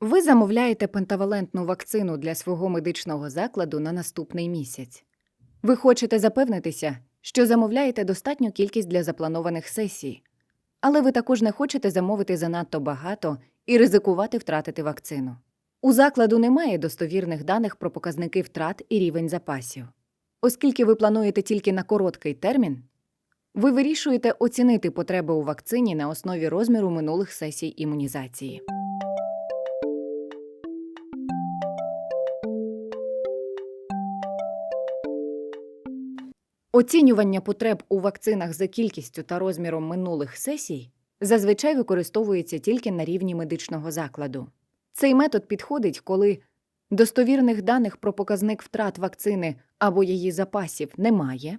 Ви замовляєте пентавалентну вакцину для свого медичного закладу на наступний місяць. Ви хочете запевнитися, що замовляєте достатню кількість для запланованих сесій, але ви також не хочете замовити занадто багато і ризикувати втратити вакцину. У закладу немає достовірних даних про показники втрат і рівень запасів. Оскільки ви плануєте тільки на короткий термін, ви вирішуєте оцінити потреби у вакцині на основі розміру минулих сесій імунізації. Оцінювання потреб у вакцинах за кількістю та розміром минулих сесій зазвичай використовується тільки на рівні медичного закладу. Цей метод підходить, коли достовірних даних про показник втрат вакцини або її запасів немає,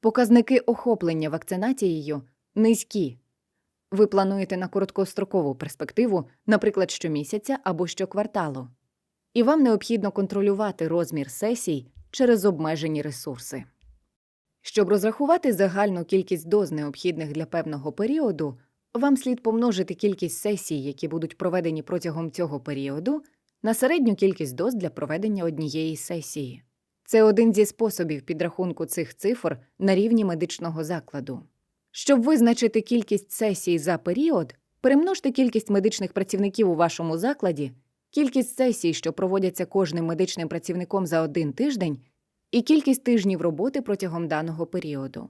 показники охоплення вакцинацією низькі. Ви плануєте на короткострокову перспективу, наприклад, щомісяця або щокварталу, і вам необхідно контролювати розмір сесій через обмежені ресурси. Щоб розрахувати загальну кількість доз необхідних для певного періоду, вам слід помножити кількість сесій, які будуть проведені протягом цього періоду, на середню кількість доз для проведення однієї сесії. Це один зі способів підрахунку цих цифр на рівні медичного закладу. Щоб визначити кількість сесій за період, перемножте кількість медичних працівників у вашому закладі, кількість сесій, що проводяться кожним медичним працівником за один тиждень, і кількість тижнів роботи протягом даного періоду.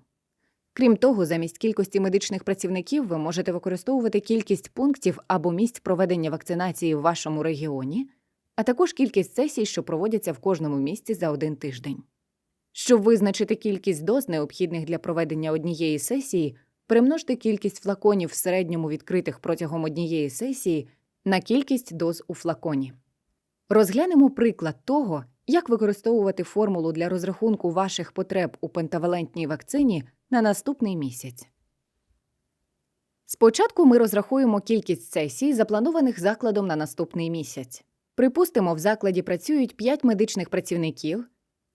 Крім того, замість кількості медичних працівників ви можете використовувати кількість пунктів або місць проведення вакцинації в вашому регіоні, а також кількість сесій, що проводяться в кожному місці за один тиждень. Щоб визначити кількість доз, необхідних для проведення однієї сесії, перемножте кількість флаконів в середньому відкритих протягом однієї сесії на кількість доз у флаконі. Розглянемо приклад того, як використовувати формулу для розрахунку ваших потреб у пентавалентній вакцині на наступний місяць. Спочатку ми розрахуємо кількість сесій, запланованих закладом на наступний місяць. Припустимо, в закладі працюють 5 медичних працівників,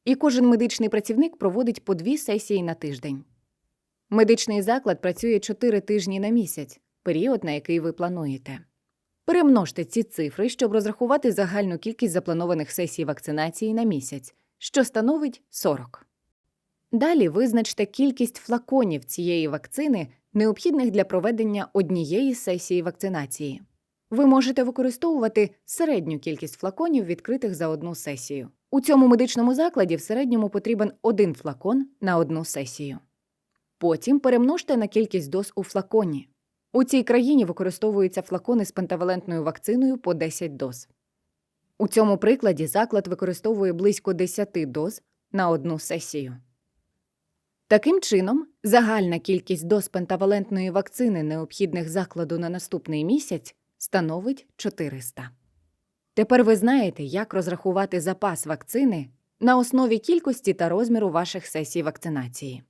і кожен медичний працівник проводить по 2 сесії на тиждень. Медичний заклад працює 4 тижні на місяць, період, на який ви плануєте. Перемножте ці цифри, щоб розрахувати загальну кількість запланованих сесій вакцинації на місяць, що становить 40. Далі визначте кількість флаконів цієї вакцини, необхідних для проведення однієї сесії вакцинації. Ви можете використовувати середню кількість флаконів, відкритих за одну сесію. У цьому медичному закладі в середньому потрібен один флакон на одну сесію. Потім перемножте на кількість доз у флаконі. У цій країні використовуються флакони з пентавалентною вакциною по 10 доз. У цьому прикладі заклад використовує близько 10 доз на одну сесію. Таким чином, загальна кількість доз пентавалентної вакцини, необхідних закладу на наступний місяць, становить 400. Тепер ви знаєте, як розрахувати запас вакцини на основі кількості та розміру ваших сесій вакцинації.